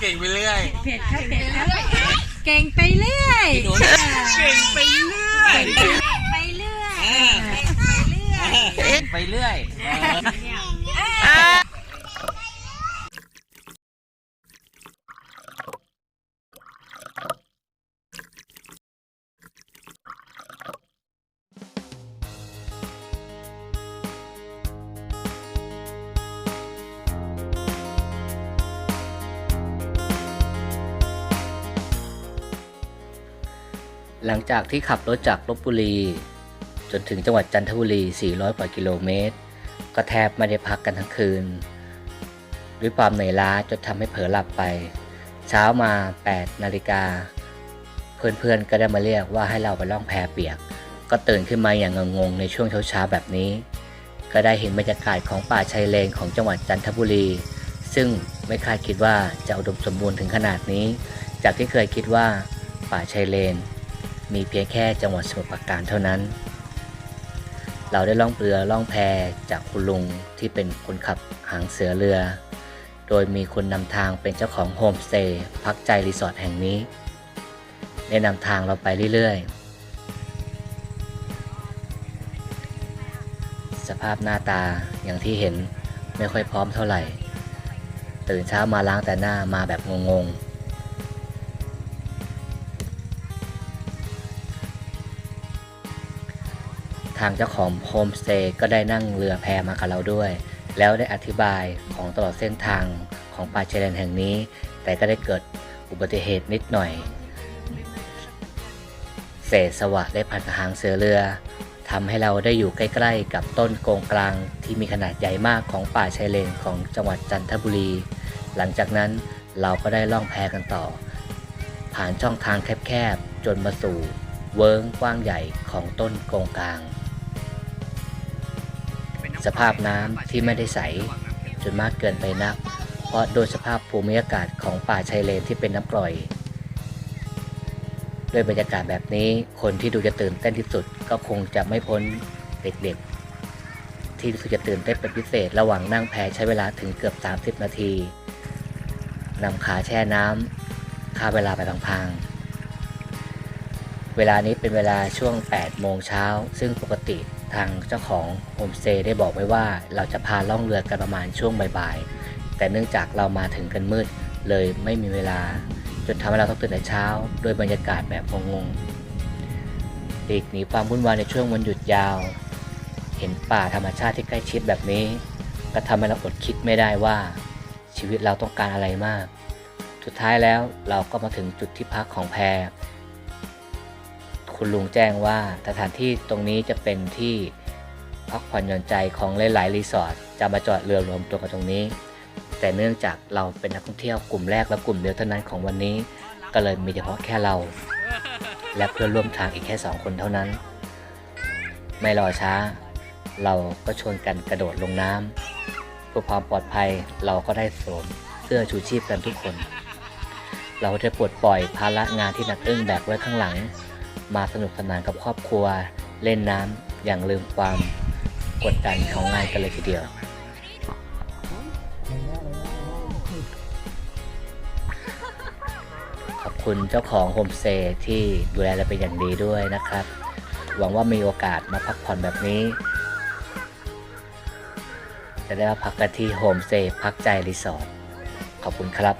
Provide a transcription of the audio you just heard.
เก่งไปเรื่อย เผ็ดครับเผ็ดครับเก่งไปเรื่อยพี่หนูเก่งไปเรื่อยไปเรื่อย เก่งไปเรื่อย หลังจากที่ขับรถจากลบบุรี จนถึงจังหวัดจันทบุรี 400กว่ากิโลเมตร ก็แทบไม่ได้พักกันทั้งคืน ด้วยความเหนื่อยล้าจนทำให้เผลอหลับไป เช้ามา 8 นาฬิกา เพื่อนๆก็ได้มาเรียกว่าให้เราไปล่องแพเปียก ก็ตื่นขึ้นมาอย่างงงๆในช่วงเช้าๆแบบนี้ ก็ได้เห็นบรรยากาศของป่าชายเลนของจังหวัดจันทบุรี ซึ่งไม่คาดคิดว่าจะอุดมสมบูรณ์ถึงขนาดนี้ จากที่เคยคิดว่าป่าชายเลน มีเพียงแค่จังหวัดสมุทรปราการเท่านั้น เราได้ล่องเรือล่องแพจากคุณลุงที่เป็นคนขับหางเสือเรือ โดยมีคนนำทางเป็นเจ้าของโฮมสเตย์พักใจรีสอร์ทแห่งนี้ได้นำทางเราไปเรื่อยๆ สภาพหน้าตาอย่างที่เห็นไม่ค่อยพร้อมเท่าไหร่ ตื่นเช้ามาล้างแต่หน้ามาแบบงงๆ ทางเจ้าของโฮมสเตย์ก็ได้นั่งเรือแพมากับเราด้วย แล้วได้อธิบายของตลอดเส้นทางของป่าชายเลนแห่งนี้ แต่ก็ได้เกิดอุบัติเหตุนิดหน่อย เศษสวะได้พันกับหางเสือเรือทำให้เราได้อยู่ใกล้ๆ กับต้นโกงกลางที่มีขนาดใหญ่มากของป่าชายเลนของจังหวัดจันทบุรี หลังจากนั้นเราก็ได้ล่องแพกันต่อ ผ่านช่องทางแคบๆ จนมาสู่เวิ้งกว้างใหญ่ของต้นโกงกลาง สภาพน้ำที่ไม่ได้ใสจนมากเกินไปนัก เพราะโดยสภาพภูมิอากาศของป่าชายเลนที่เป็นน้ำกร่อย ด้วยบรรยากาศแบบนี้คนที่ดูจะตื่นเต้นที่สุดก็คงจะไม่พ้นเด็กๆ ที่รู้สึกจะตื่นเต้นเป็นพิเศษ ระหว่างนั่งแพใช้เวลาถึงเกือบ 30 นาทีนำขาแช่น้ำฆ่าเวลาไปพังๆเวลานี้เป็นเวลาช่วง 8 โมงเช้า ซึ่งปกติ ทางเจ้าของโฮมสเตย์ได้บอกไว้ว่าเราจะพาล่องเรือกันประมาณช่วงบ่ายๆ แต่เนื่องจากเรามาถึงกันมืดเลยไม่มีเวลา จนทำให้เราต้องตื่นแต่เช้าด้วยบรรยากาศแบบงงๆหลีกหนีความวุ่นวายในช่วงวันหยุดยาว เห็นป่าธรรมชาติที่ใกล้ชิดแบบนี้ ก็ทำให้เราอดคิดไม่ได้ว่า ชีวิตเราต้องการอะไรมาก สุดท้ายแล้วเราก็มาถึงจุดที่พักของแพร คุณลุงแจ้งว่าสถานที่ตรงนี้จะเป็นที่พักผ่อนหย่อนใจของหลาย ๆ รีสอร์ทจะมาจอดเรือรวมตัวกันตรงนี้ แต่เนื่องจากเราเป็นนักท่องเที่ยวกลุ่มแรกและกลุ่มเดียวเท่านั้นของวันนี้ ก็เลยมีเฉพาะแค่เรา และเพื่อนร่วมทางอีกแค่สองคนเท่านั้น ไม่รอช้า เราก็ชวนกันกระโดดลงน้ำเพื่อความปลอดภัยเราก็ได้สวมเสื้อชูชีพกันทุกคน เราจะปลดปล่อยภาระงานที่หนักอึ้งแบกไว้ข้างหลัง มาสนุกสนานกับครอบครัว เล่นน้ำอย่างลืมความกดดันของงานกันเลยทีเดียวขอบคุณเจ้าของโฮมสเตย์ที่ดูแลเราเป็นอย่างดีด้วยนะครับ หวังว่ามีโอกาสมาพักผ่อนแบบนี้ จะได้มาพักกันที่โฮมสเตย์พักใจรีสอร์ทขอบคุณครับ